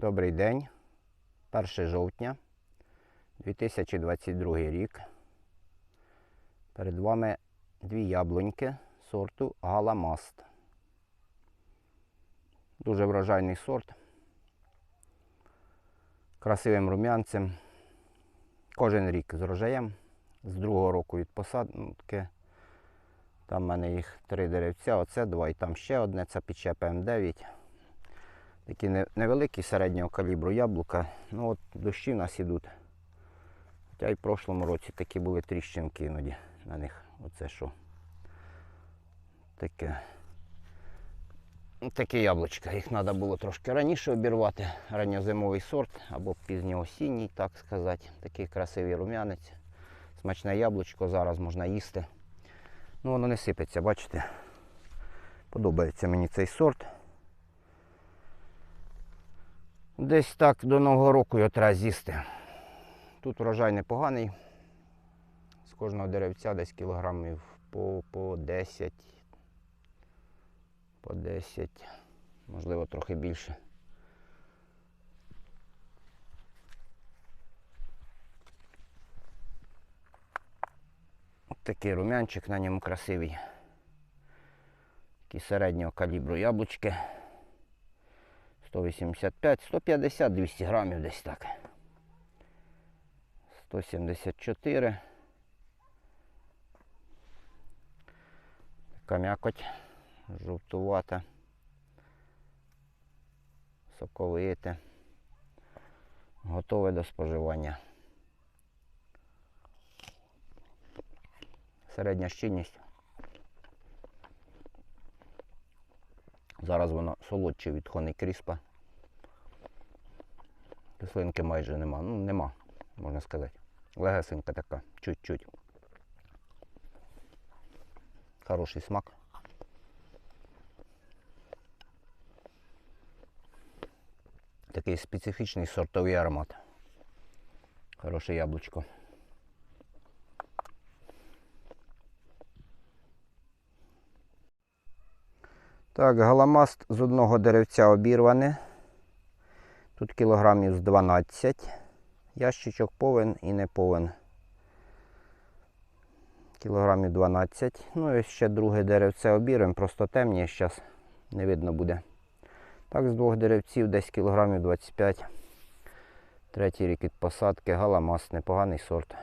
Добрий день. 1 жовтня 2022 рік. Перед вами дві яблуньки сорту Галамаст. Дуже врожайний сорт. Красивим рум'янцем. Кожен рік з рожаєм. З другого року від посадки. Там в мене їх три деревця, оце два і там ще одне, це піче ПМ9. Такі невеликі середнього калібру яблука. Ну от дощі в нас ідуть. Хоча й в прошлому році такі були тріщинки іноді на них. Оце що. Таке. Такі яблучка. Їх треба було трошки раніше обірвати. Ранньозимовий сорт або пізньоосінній, так сказати. Такий красивий рум'янець. Смачне яблучко зараз можна їсти. Ну воно не сипеться, бачите? Подобається мені цей сорт. Десь так до Нового року його треба з'їсти. Тут врожай непоганий. З кожного деревця десь кілограмів по, по 10. По 10, можливо, трохи більше. Такий рум'янчик на ньому красивий. Такі середнього калібру яблучки. 185, 150, 200 грамів десь так. 174. Така м'якоть жовтувата. Соковите. Готове до споживання. Середня щільність. Зараз воно солодче від хони кріспа. Кислинки майже нема. Ну, нема, можна сказати. Легесенька така, чуть-чуть. Хороший смак. Такий специфічний сортовий аромат. Хороше яблучко. Так, галамаст з одного деревця обірване. Тут кілограмів з 12. Ящичок повен і не повен. Кілограмів 12. Ну і ще друге деревце обірвемо, просто темніє зараз не видно буде. Так, з двох деревців десь кілограмів 25. Третій рік від посадки, галамаст, непоганий сорт.